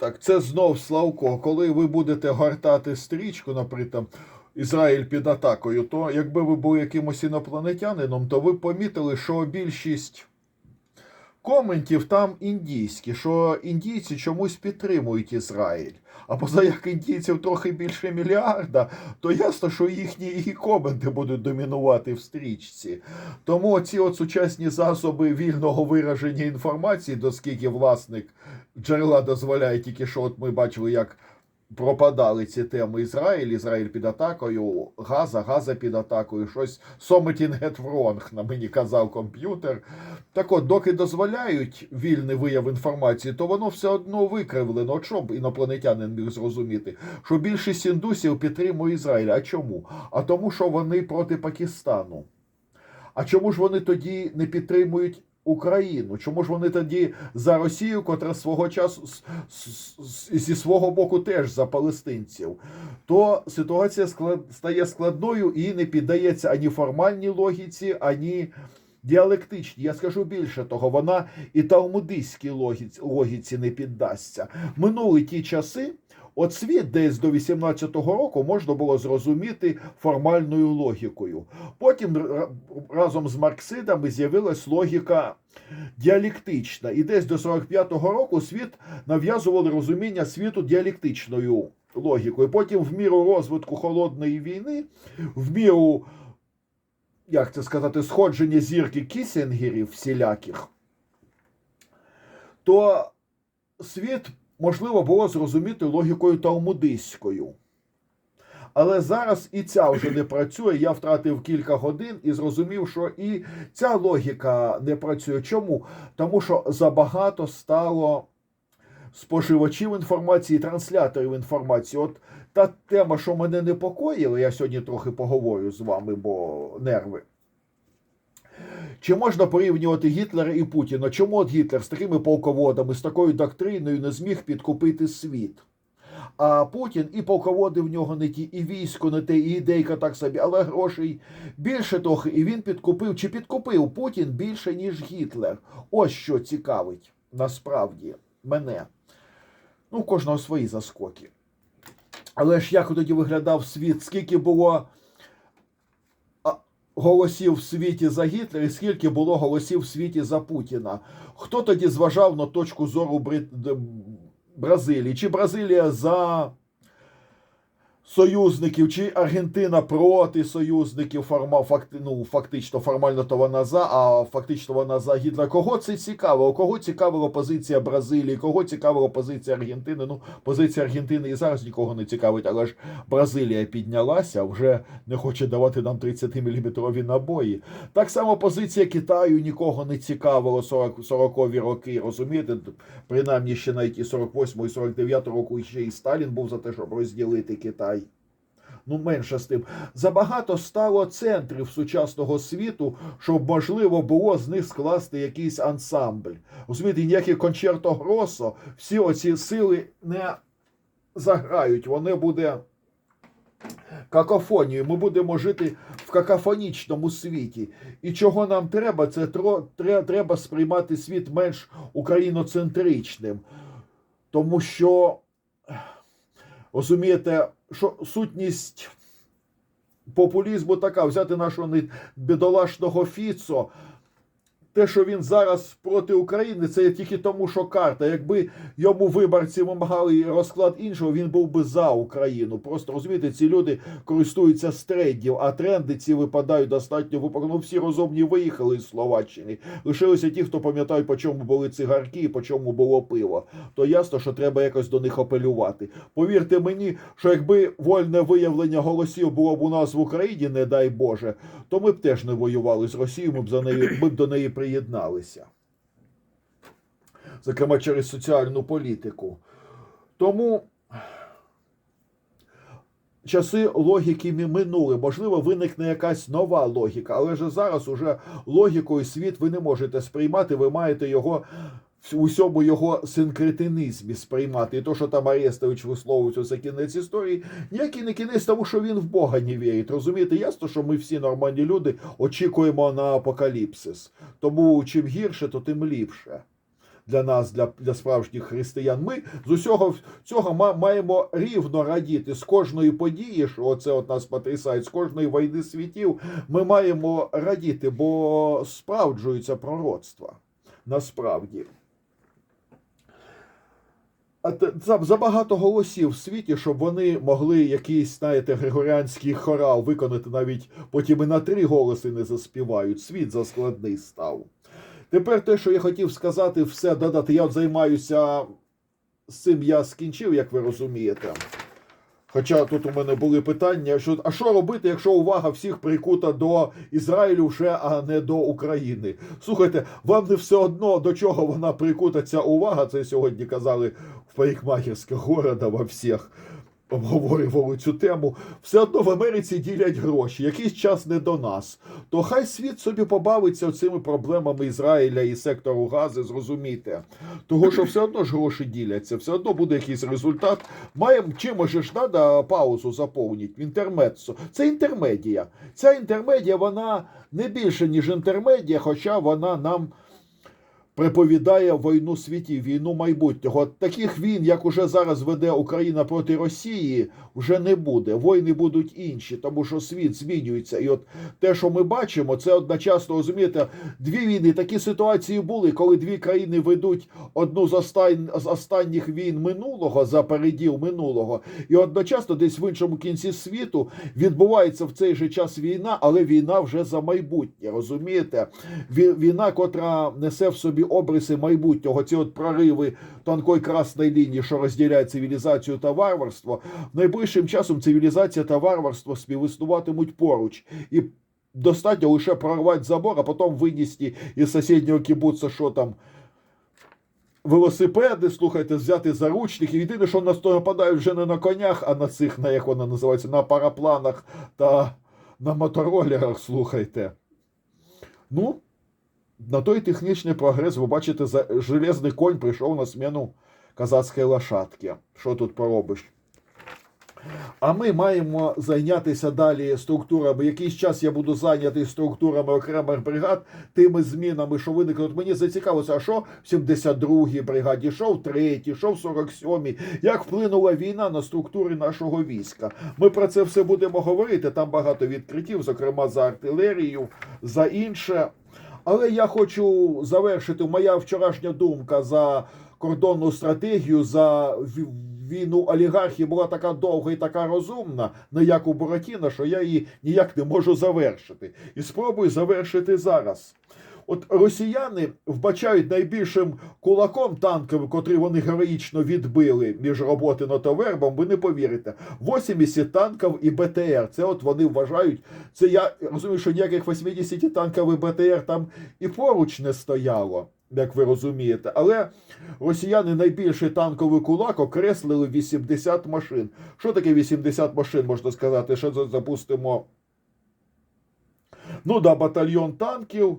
Так, це знов Славко. Коли ви будете гортати стрічку, наприклад, Ізраїль під атакою, то якби ви були якимось інопланетянином, то ви помітили, що більшість коментів там індійські, що індійці чомусь підтримують Ізраїль. А поза як індійців трохи більше мільярда, то ясно, що їхні і коменти будуть домінувати в стрічці. Тому ці от сучасні засоби вільного вираження інформації, доскільки власник джерела дозволяє, тільки що от ми бачили, як пропадали ці теми Ізраїль, Ізраїль під атакою, Газа, Газа під атакою, щось Something get wrong, на мені казав комп'ютер. Так от, доки дозволяють вільний вияв інформації, то воно все одно викривлено. Що б інопланетянин міг зрозуміти, що більшість індусів підтримує Ізраїль. А чому? А тому, що вони проти Пакистану. А чому ж вони тоді не підтримують Україну? Чому ж вони тоді за Росію, котра свого часу зі свого боку теж за палестинців? То ситуація склад, стає складною і не піддається ані формальній логіці, ані діалектичній. Я скажу більше того, вона і талмудистській логіці не піддасться. Минули ті часи. От світ десь до 18-го року можна було зрозуміти формальною логікою. Потім разом з марксидами з'явилась логіка діалектична. І десь до 45-го року світ нав'язували розуміння світу діалектичною логікою. Потім, в міру розвитку холодної війни, в міру, як це сказати, сходження зірки кісінгерів всіляких, то світ можливо було зрозуміти логікою талмудистською. Але зараз і ця вже не працює. Я втратив кілька годин і зрозумів, що і ця логіка не працює. Чому? Тому що забагато стало споживачів інформації, трансляторів інформації. От та тема, що мене непокоїла, я сьогодні трохи поговорю з вами, бо нерви. Чи можна порівнювати Гітлера і Путіна? Чому от Гітлер з такими полководами, з такою доктриною не зміг підкупити світ? А Путін і полководи в нього не ті, і військо не те, і ідейка так собі, але грошей більше трохи, і він підкупив. Чи підкупив Путін більше, ніж Гітлер? Ось що цікавить насправді мене. Ну, кожного свої заскоки. Але ж як тоді виглядав світ, скільки було голосів в світі за Гітлер і скільки було голосів в світі за Путіна? Хто тоді зважав на точку зору Бразилії? Чи Бразилія за союзників, чи Аргентина проти союзників? Форма... Факти... Ну, фактично, формально то вона за, а фактично вона за Гітлера. Кого це цікаво? Кого цікавила позиція Бразилії? Кого цікавила позиція Аргентини? Ну, позиція Аргентини і зараз нікого не цікавить, але ж Бразилія піднялася, вже не хоче давати нам 30-мм набої. Так само позиція Китаю нікого не цікавила 40, 40-ві роки. Розумієте, принаймні ще навіть і 48 і 49 року ще і Сталін був за те, щоб розділити Китай. Ну, менше з тим. Забагато стало центрів сучасного світу, щоб можливо було з них скласти якийсь ансамбль. Розумієте, ніякі кончерто гросо, всі оці сили не заграють. Вони буде какофонією. Ми будемо жити в какофонічному світі. І чого нам треба, це треба сприймати світ менш україноцентричним. Тому що, розумієте, що сутність популізму така, взяти нашого бідолашного Фіцо. Те, що він зараз проти України, це тільки тому, що карта. Якби йому виборці вимагали розклад іншого, він був би за Україну. Просто розумієте, ці люди користуються з трендів, а тренди ці випадають достатньо випадково. Ну, всі розумні виїхали з Словаччини. Лишилися ті, хто пам'ятають, по чому були цигарки і по чому було пиво. То ясно, що треба якось до них апелювати. Повірте мені, що якби вольне виявлення голосів було б у нас в Україні, не дай Боже, то ми б теж не воювали з Росією, ми б за нею ми б до неї приєдналися. Зокрема, через соціальну політику. Тому часи логіки не минули. Можливо, виникне якась нова логіка, але ж зараз уже логікою світ ви не можете сприймати, ви маєте його в усьому його синкретинизмі сприймати. І то, що там Арестович висловується, це кінець історії, ніякий не кінець, тому що він в Бога не вірить. Розумієте, ясно, що ми всі нормальні люди очікуємо на апокаліпсис. Тому чим гірше, то тим ліпше. для нас, для, для справжніх християн. Ми з усього цього маємо рівно радіти з кожної події, що оце от нас потрясає, з кожної війни світів. Ми маємо радіти, бо справджуються пророцтва. Насправді. Забагато голосів в світі, щоб вони могли якийсь, знаєте, григоріанський хорал виконати навіть потім і на три голоси не заспівають. Світ заскладний став. Тепер те, що я хотів сказати, все додати. Я займаюся з цим я скінчив, як ви розумієте. Хоча тут у мене були питання, що а що робити, якщо увага всіх прикута до Ізраїлю вже, а не до України? Слухайте, вам не все одно до чого вона прикута ця увага. Це сьогодні казали в города во всіх обговорювали цю тему. Все одно в Америці ділять гроші. Якийсь час не до нас. То хай світ собі побавиться цими проблемами Ізраїля і сектору Гази, зрозумійте. Того, що все одно ж гроші діляться, все одно буде якийсь результат. Маємо чимось ж треба паузу заповнити в інтермеццо. Це інтермедія. Ця інтермедія, вона не більше, ніж інтермедія, хоча вона нам приповідає війну світів, війну майбутнього. Таких війн, як уже зараз веде Україна проти Росії, вже не буде. Війни будуть інші, тому що світ змінюється. І от те, що ми бачимо, це одночасно розумієте, дві війни. Такі ситуації були, коли дві країни ведуть одну з остань, з останніх війн минулого за переділ минулого, і одночасно десь в іншому кінці світу відбувається в цей же час війна, але війна вже за майбутнє. Розумієте? Ві- Війна, котра несе в собі обриси майбутнього, ці от прориви тонкої красної лінії, що розділяє цивілізацію та варварство, найближчим часом цивілізація та варварство співіснуватимуть поруч. І достатньо лише прорвати забор, а потім винести із сусіднього кібуца, що там. Велосипеди, слухайте, взяти заручники. Єдине, що нас то нападають вже не на конях, а на цих, на як вона називається, на парапланах та на моторолерах, слухайте. Ну, на той технічний прогрес, ви бачите, за железний конь прийшов на зміну казацької лошадки. Що тут поробиш? А ми маємо зайнятися далі структурами. Якийсь час я буду зайнятий структурами окремих бригад, тими змінами, що виникнуть. Мені зацікавилося, а що в 72-й бригаді, що в 3-й, що в 47-й, як вплинула війна на структури нашого війська. Ми про це все будемо говорити. Там багато відкриттів, зокрема за артилерію, за інше. Але я хочу завершити моя вчорашня думка за кордонну стратегію, за війну олігархії була така довга і така розумна, не як у Буратіна, що я її ніяк не можу завершити. І спробую завершити зараз. От росіяни вбачають найбільшим кулаком танковим, котрий вони героїчно відбили між роботи та вербом, ви не повірите. 80 танків і БТР. Це от вони вважають. Це я розумію, що ніяких 80 танків і БТР там і поруч не стояло, як ви розумієте. Але росіяни найбільший танковий кулак окреслили 80 машин. Що таке 80 машин, можна сказати? Що запустимо? Ну да, батальйон танків.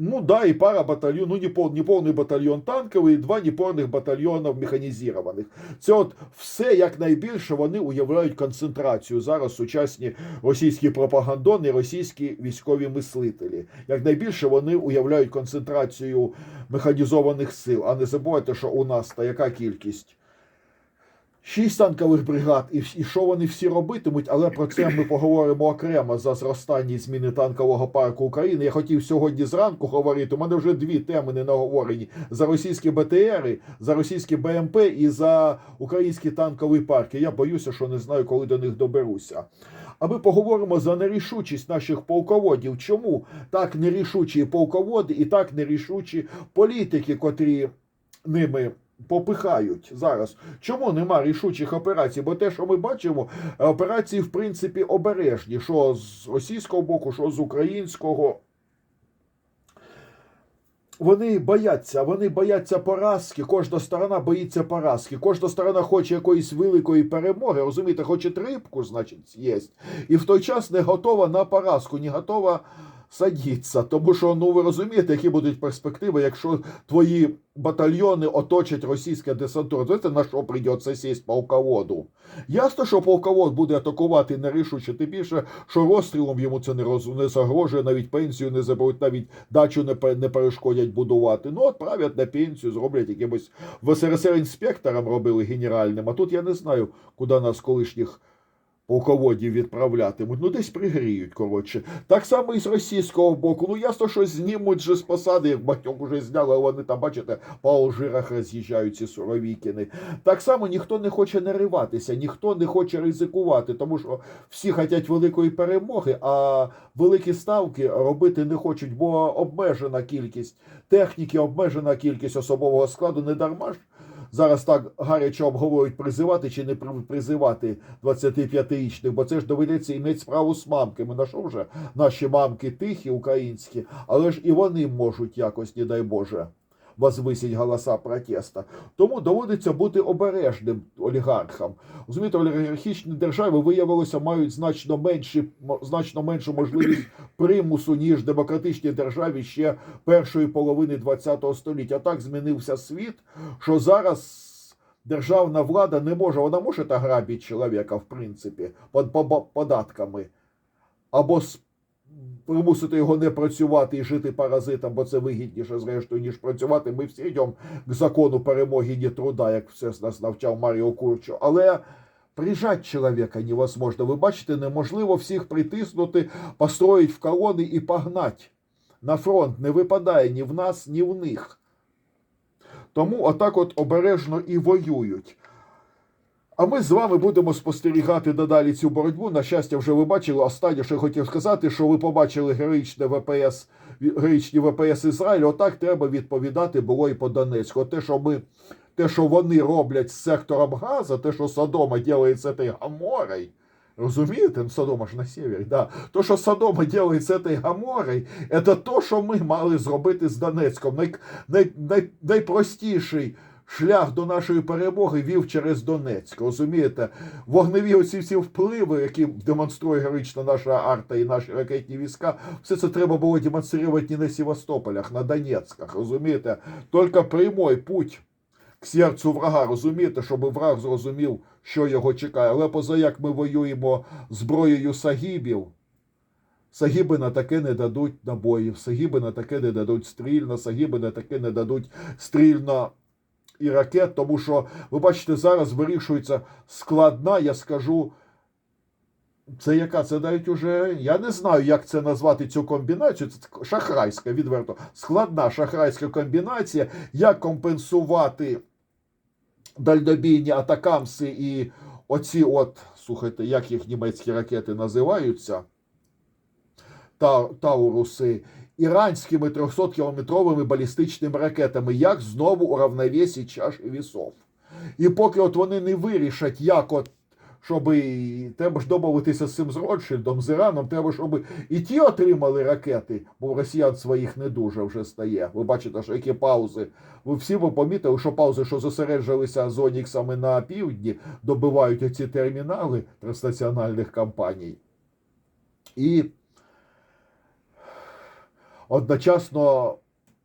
Ну да, і пара батальйонів, ну не, пов, не повний батальйон танковий, два неповних батальйонів механізованих. Це от все якнайбільше вони уявляють концентрацію зараз сучасні російські пропагандони, російські військові мислителі. Якнайбільше вони уявляють концентрацію механізованих сил. А не забувайте, що у нас та яка кількість? Шість танкових бригад, і, і що вони всі робитимуть, але про це ми поговоримо окремо за зростання зміни танкового парку України. Я хотів сьогодні зранку говорити. У мене вже дві теми не наговорені: за російські БТРи, за російські БМП і за українські танкові парки. Я боюся, що не знаю, коли до них доберуся. А ми поговоримо за нерішучість наших полководів. Чому так нерішучі полководи і так нерішучі політики, котрі ними попихають зараз. Чому нема рішучих операцій? Бо те, що ми бачимо, операції в принципі обережні, що з російського боку, що з українського. Вони бояться, вони бояться поразки. Кожна сторона боїться поразки. Кожна сторона хоче якоїсь великої перемоги. Розумієте, хоче рибку, значить, з'їсть. І в той час не готова на поразку, не готова садіться. Тому що, ну ви розумієте, які будуть перспективи, якщо твої батальйони оточать російське десантура. Знаєте, на що прийдеться сість полководу? Ясно, що полковод буде атакувати нерішуче, тим більше, що розстрілом йому це не, роз... не загрожує, навіть пенсію не заберуть, навіть дачу не, не перешкодять будувати. Ну, відправлять на пенсію, зроблять якимось в СРСР інспектором робили генеральним, а тут я не знаю, куди нас колишніх полководів відправлятимуть. Ну, десь пригріють, коротше. Так само і з російського боку. Ну, ясно, що знімуть же з посади, як батьок уже зняли, а вони там, бачите, по Алжирах роз'їжджають ці суровікіни. Так само ніхто не хоче нариватися, ніхто не хоче ризикувати, тому що всі хочуть великої перемоги, а великі ставки робити не хочуть, бо обмежена кількість техніки, обмежена кількість особового складу не дарма ж. Зараз так гаряче обговорюють призивати чи не призивати 25-річних, бо це ж доведеться іметь справу з мамками. На що вже наші мамки тихі, українські, але ж і вони можуть якось, не дай Боже, возвисить голоса протеста. Тому доводиться бути обережним олігархам. Розумієте, олігархічні держави виявилося мають значно менші, значно меншу можливість примусу, ніж демократичні держави ще першої половини ХХ століття. Так змінився світ, що зараз. Державна влада не може, вона може грабити чоловіка, в принципі, под, податками, або с- примусити його не працювати і жити паразитом, бо це вигідніше, зрештою, ніж працювати. Ми всі йдемо к закону перемоги не труда, як все нас навчав Маріо Курчо. Але прижати чоловіка невозможно. Ви бачите, неможливо всіх притиснути, построїть в колони і погнать. На фронт не випадає ні в нас, ні в них. Тому отак от обережно і воюють. А ми з вами будемо спостерігати надалі цю боротьбу. На щастя, вже ви бачили. Останнє, що я хотів сказати, що ви побачили героїчне ВПС, героїчні ВПС Ізраїлю. Отак треба відповідати було і по Донецьку. Те, що ми, те, що вони роблять з сектором Газа, те, що Содома робить з цією Гаморою, Розумієте? Ну, Содома ж на севері, да. То, що Содома робить з цією Гаморою, це то, що ми мали зробити з Донецьком. Най, най, най, найпростіший шлях до нашої перемоги вів через Донецьк. Розумієте? Вогневі оці всі впливи, які демонструє героїчно наша арта і наші ракетні війська, все це треба було демонструвати не на Севастополях, на Донецьках. Розумієте? Тільки прямой путь к серцю врага, розумієте, щоб враг зрозумів, що його чекає. Але поза як ми воюємо зброєю сагібів, Сагіби на таке не дадуть набоїв, сагіби на таке не дадуть стрільно, сагіби на таке не дадуть стрільно і ракет, тому що, ви бачите, зараз вирішується складна, я скажу, це яка? Це навіть уже, я не знаю, як це назвати цю комбінацію. Це шахрайська, відверто. Складна шахрайська комбінація, як компенсувати дальнобійні атакамси і оці от, слухайте, як їх німецькі ракети називаються, та, Тауруси, іранськими 300-кілометровими балістичними ракетами, як знову уравновесити чаші вісов. І поки от вони не вирішать, як от щоб і- треба ж домовитися з цим з Ротшильдом, з Іраном, треба, щоб і ті отримали ракети, бо в росіян своїх не дуже вже стає. Ви бачите, що які паузи. Ви всі ви помітили, що паузи, що зосереджувалися з Оніксами на півдні, добивають оці термінали транснаціональних компаній. І одночасно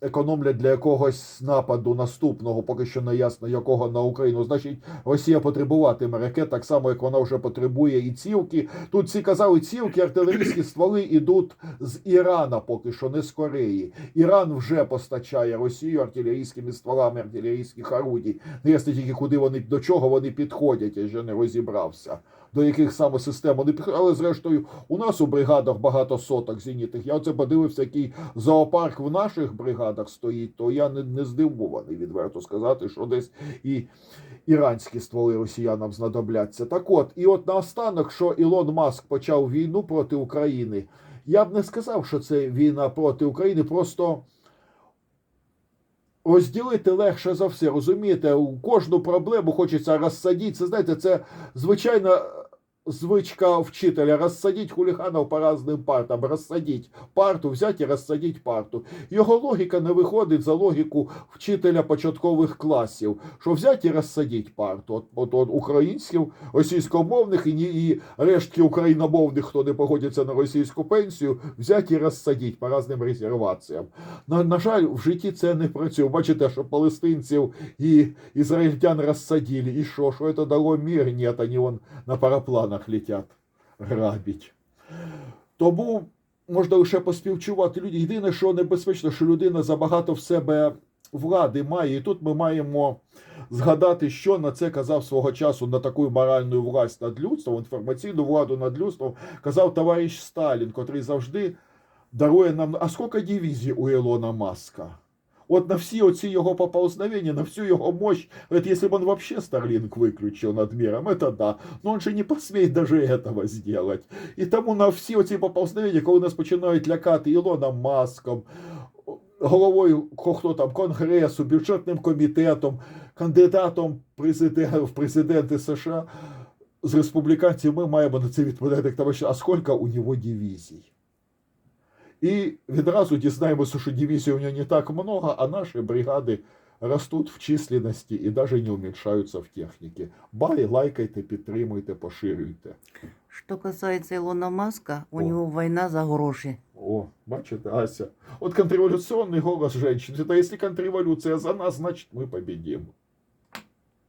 економлять для якогось нападу наступного, поки що не ясно якого на Україну. Значить, Росія потребуватиме ракет, так само як вона вже потребує і цілки. Тут всі казали, цілки, артилерійські стволи йдуть з Ірана, поки що не з Кореї. Іран вже постачає Росію артилерійськими стволами артилерійських орудій. Не ясно тільки куди вони до чого вони підходять, я ще не розібрався. До яких саме систем вони підходять. Але зрештою, у нас у бригадах багато соток зенітних. Я оце подивився, який зоопарк в наших бригадах стоїть, то я не, не здивований, відверто сказати, що десь і іранські стволи росіянам знадобляться. Так от, і от наостанок, що Ілон Маск почав війну проти України, я б не сказав, що це війна проти України, просто. Розділити легше за все, розумієте, у кожну проблему хочеться розсадити. Це знаєте, це звичайна звичка вчителя рассадить хулиганов по разным партам, рассадить парту, взять і рассадить парту. Його логіка не виходить за логіку вчителя початкових класів, що взять і розсадіть парту. От, от, от українських, російськомовних і, і рештки україномовних, хто не погодиться на російську пенсію, взять і розсадіть по разним резерваціям. На, на жаль, в житті це не працює. Бачите, що палестинців і ізраїльтян розсадили. І що? Що це дало мир? Ні, вони вон на парапланах летять грабить. Тому можна лише поспівчувати люди. Єдине, що небезпечно, що людина забагато в себе влади має. І тут ми маємо згадати, що на це казав свого часу на таку моральну власть над людством, інформаційну владу над людством, казав товариш Сталін, котрий завжди дарує нам. А скільки дивізій у Ілона Маска? От на всі оці його поползновения, на всю його мощь, говорит, если бы он вообще Старлинг выключил над миром, это да, но он же не посмеет даже этого сделать. І тому на всі оці поползновения, коли нас починають лякати Ілоном Маском, головою ко- хто там, Конгресу, бюджетним комітетом, кандидатом президент, в президенти США, з республіканців ми маємо на це відповідати, як товариш, а скільки у нього дивізій? І відразу дізнаємося, що дивізій у нього не так много, а наші бригади ростуть в численності і навіть не уменьшаються в техніці. Бай, лайкайте, підтримуйте, поширюйте. Что касается Илона Маска, у О. него война за гроши. О, бачите, Ася. От контрреволюционный голос женщин. Это если контрреволюция за нас, значит мы победим.